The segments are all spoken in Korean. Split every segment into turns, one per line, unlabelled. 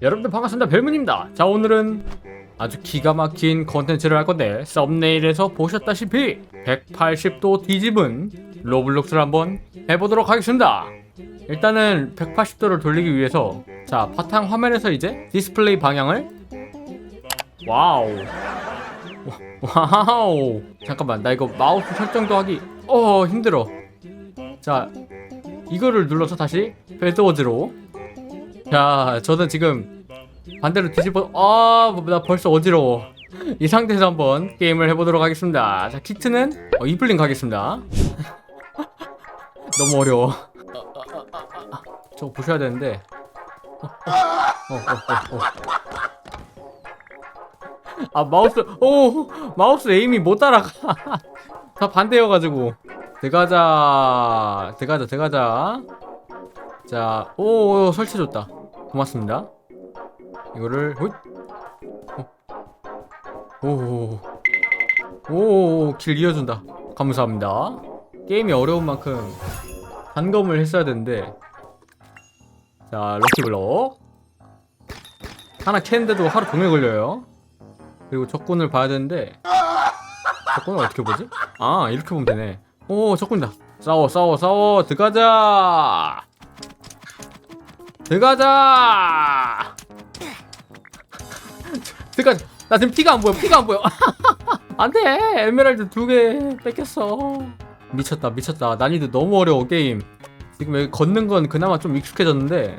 여러분들 반갑습니다. 벨문입니다. 자 오늘은 아주 기가 막힌 컨텐츠를 할 건데 썸네일에서 보셨다시피 180도 뒤집은 로블록스를 한번 해보도록 하겠습니다. 일단은 180도를 돌리기 위해서 자 바탕 화면에서 이제 디스플레이 방향을 와우. 와- 와우. 잠깐만 나 이거 마우스 설정도 하기 어 힘들어. 자 이거를 눌러서 다시 배드워즈로 자 저는 지금 반대로 뒤집어 아나 벌써 어지러워. 이 상태에서 한번 게임을 해보도록 하겠습니다. 자 키트는 어, 이플링 가겠습니다. 너무 어려워. 저거 보셔야 되는데. 어, 어, 어, 어, 어. 아 마우스 오 마우스 에임이 못 따라가. 다 반대여가지고. 들어가자 들어가자 들어가자 자오 설치 좋다. 고맙습니다. 이거를 호잇 오 오 길 이어준다. 감사합니다. 게임이 어려운 만큼 단검을 했어야 되는데. 자 럭키블럭. 하나 캐는데도 하루 종일 걸려요. 그리고 적군을 봐야 되는데. 적군을 어떻게 보지? 아 이렇게 보면 되네. 오 적군이다. 싸워 싸워 싸워. 들어가자 들어가자! 들어가자. 나 지금 피가 안 보여 피가 안 보여. 안돼! 에메랄드 두 개 뺏겼어. 미쳤다 미쳤다. 난이도 너무 어려워 게임. 지금 여기 걷는 건 그나마 좀 익숙해졌는데.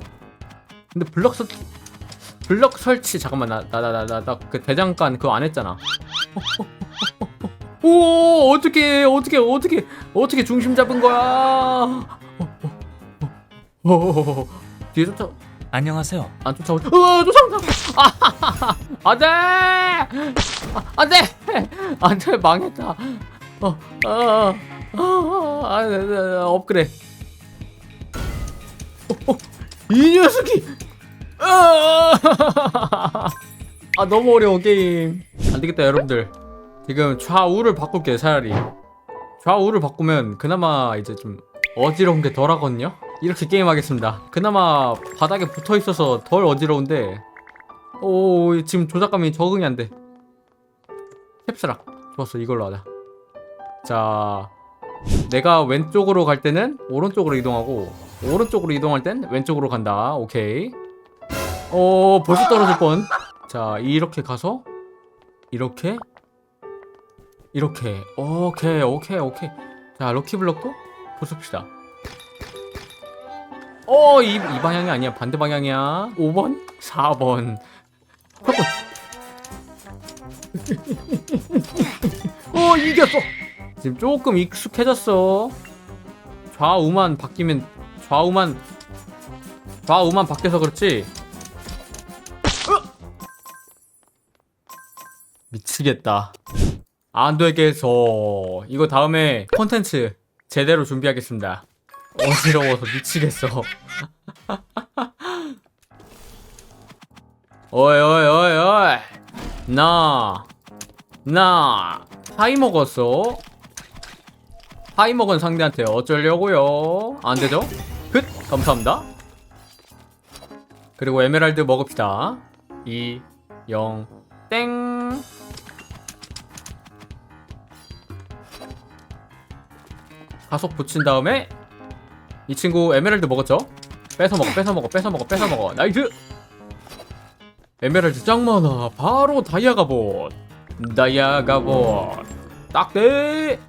근데 블럭 서 블럭 설치 잠깐만 나 나 나 나 나 그 대장간 그거 안 했잖아. 오 어떻게 어떻게 어떻게 어떻게 중심 잡은 거야? 오 뒤에 쫓아
안녕하세요.
안 쫓아오지 어 쫓아온다 아 안돼! 안돼! 안돼 망했다. 어어어 업그레이드. 어, 어, 이 녀석이! 아! 아, 너무 어려워 게임. 안 되겠다 여러분들. 지금 좌우를 바꿀게요 차라리. 좌우를 바꾸면 그나마 이제 좀 어지러운 게 덜하거든요 이렇게 게임하겠습니다. 그나마 바닥에 붙어있어서 덜 어지러운데. 오 지금 조작감이 적응이 안돼. 캡스락. 좋았어 이걸로 하자. 자 내가 왼쪽으로 갈 때는 오른쪽으로 이동하고 오른쪽으로 이동할 땐 왼쪽으로 간다. 오케이. 어 벌써 떨어질 뻔자 이렇게 가서 이렇게 이렇게. 오케이 오케이 오케이. 자 럭키블럭도 부숩시다 어, 이, 이 방향이 아니야. 반대 방향이야. 5번? 4번. 어, 이겼어! 지금 조금 익숙해졌어. 좌우만 바뀌면, 좌우만, 좌우만 바뀌어서 그렇지. 으! 미치겠다. 안 되겠어. 이거 다음에 콘텐츠 제대로 준비하겠습니다. 어지러워서 미치겠어. 어이 어이 어이 어이 나, 나 파이 먹었어. 파이 먹은 상대한테 어쩌려고요? 안 되죠? 굿 감사합니다. 그리고 에메랄드 먹읍시다. 2, 0, 땡. 가속 붙인 다음에 이 친구 에메랄드 먹었죠? 뺏어 먹어, 뺏어 먹어, 뺏어 먹어, 뺏어 먹어. 나이스. 에메랄드 짱 많아. 바로 다이아 갑옷. 다이아 갑옷. 딱대.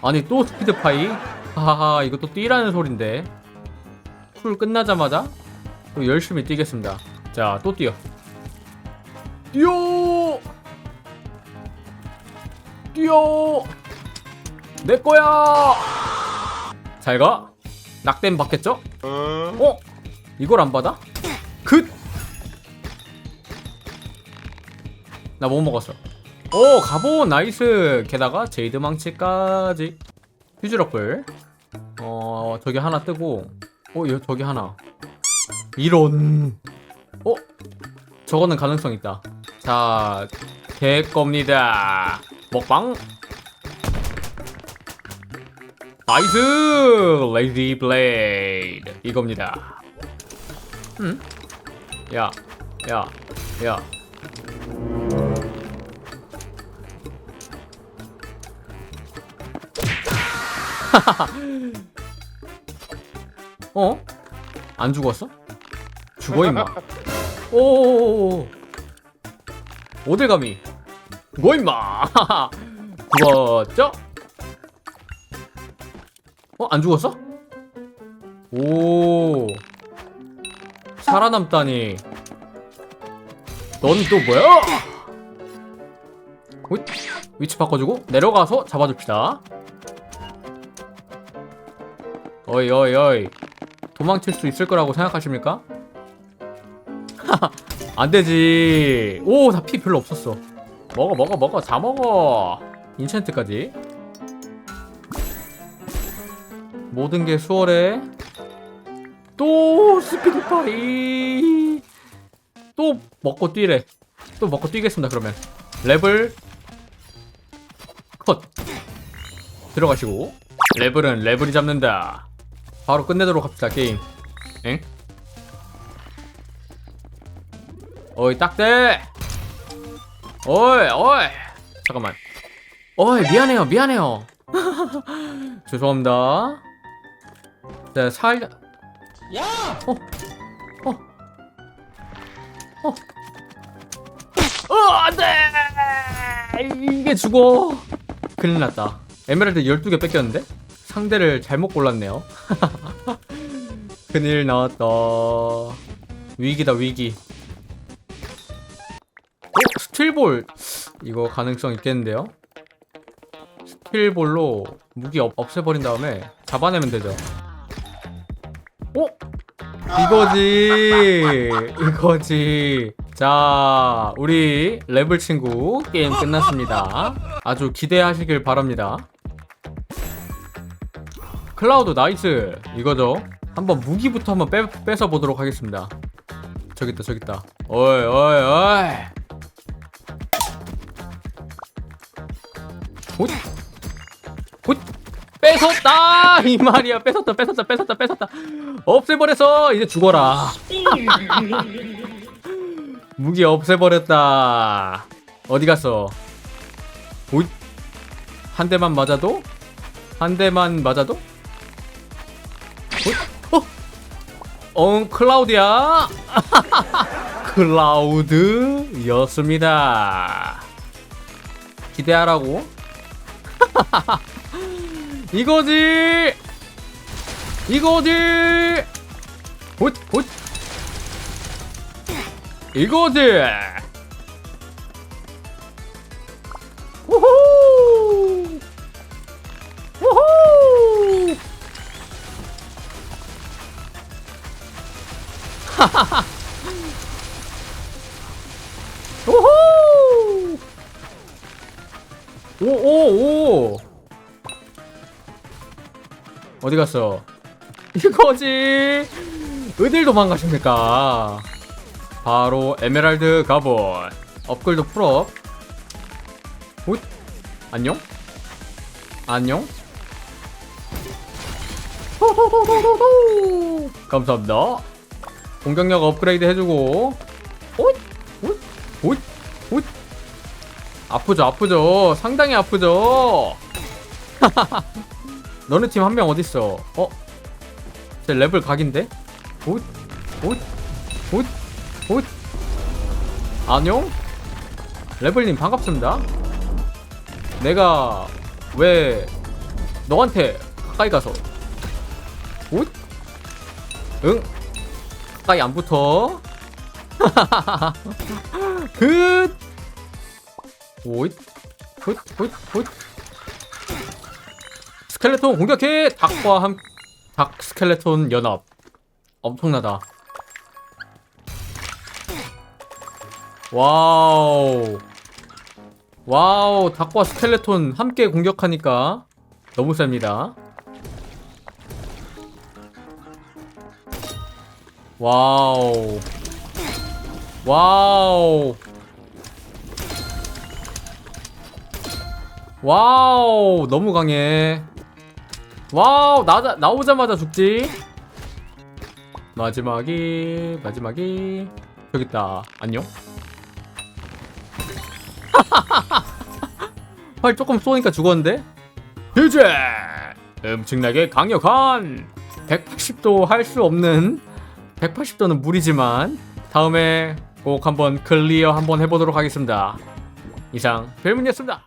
아니 또 스피드 파이? 하하하 이거 또 뛰라는 소린데. 쿨 끝나자마자 또 열심히 뛰겠습니다. 자, 또 뛰어. 뛰어. 뛰어. 내 거야. 잘 가. 낙댐 받겠죠? 어? 이걸 안 받아? 굿! 나뭐 먹었어? 오 가보 나이스 게다가 제이드 망치까지 휴지럭불 어 저기 하나 뜨고 어 여, 저기 하나 이런 어? 저거는 가능성 있다 자 될 겁니다 먹방 나이스 레이디 블레이드 이겁니다 응? 야, 야, 야. 어? 안 죽었어? 죽어 임마. 오. 어딜 감히? 뭐 임마. 죽었죠? 어? 안 죽었어? 오. 살아남다니. 넌 또 뭐야? 호 위치 바꿔주고 내려가서 잡아줍시다. 어이 어이 어이 도망칠 수 있을 거라고 생각하십니까? 안 되지. 오, 나피 별로 없었어. 먹어, 먹어, 먹어, 다 먹어. 인챈트까지. 모든 게 수월해. 또 스피드 파이. 또 먹고 뛰래. 또 먹고 뛰겠습니다. 그러면 레벨 컷. 들어가시고 레벨은 레벨이 잡는다. 바로 끝내도록 합시다 게임. 엥? 어이 딱대 어이 어이 잠깐만 어이 미안해요 미안해요 죄송합니다 네 살... 야! 어? 어? 어? 어 안 돼 이게 죽어 큰일 났다 에메랄드 12개 뺏겼는데? 상대를 잘못 골랐네요 큰일 나왔다 위기다 위기 어? 스틸볼 이거 가능성 있겠는데요? 스틸볼로 무기 없, 없애버린 다음에 잡아내면 되죠 어? 이거지. 이거지. 자 우리 레벨 친구 게임 끝났습니다. 아주 기대하시길 바랍니다. 클라우드 나이스. 이거죠? 한번 무기부터 한번 빼, 뺏어 보도록 하겠습니다. 저기 있다 저기 있다. 어이 어이 어이. 굿! 굿! 뺏었다! 이 말이야. 뺏었다, 뺏었다, 뺏었다, 뺏었다. 없애버렸어! 이제 죽어라. 무기 없애버렸다. 어디 갔어? 굿! 한 대만 맞아도? 한 대만 맞아도? 굿! 어? 어, 클라우드야? 클라우드였습니다. 기대하라고. 이거지! 이거지! 굿굿! 이거지! 우후 어디 갔어? 이거지. 어딜 도망가십니까? 바로 에메랄드 갑옷. 업글도 풀업. 굿. 안녕? 안녕? 호호호호호호. 감사합니다. 공격력 업그레이드 해주고. 옷? 옷? 옷? 옷? 아프죠, 아프죠. 상당히 아프죠. 너네 팀 한 명 어딨어? 어? 제 레벨 각인데? 굿? 굿? 굿? 굿? 안녕? 레벨님 반갑습니다 내가 왜 너한테 가까이 가서 굿? 응? 가까이 안 붙어 굿! 굿? 굿? 굿? 굿? 스켈레톤 공격해! 닭과 함, 닭 스켈레톤 연합. 엄청나다. 와우. 와우, 닭과 스켈레톤 함께 공격하니까 너무 셉니다. 와우. 와우. 와우, 너무 강해. 와우 나, 나오자마자 죽지. 마지막이 마지막이. 여기 있다. 안녕? 활 조금 쏘니까 죽었는데? 이제 엄청나게 강력한 180도 할 수 없는 180도는 무리지만 다음에 꼭 한번 클리어 한번 해보도록 하겠습니다. 이상 별문이었습니다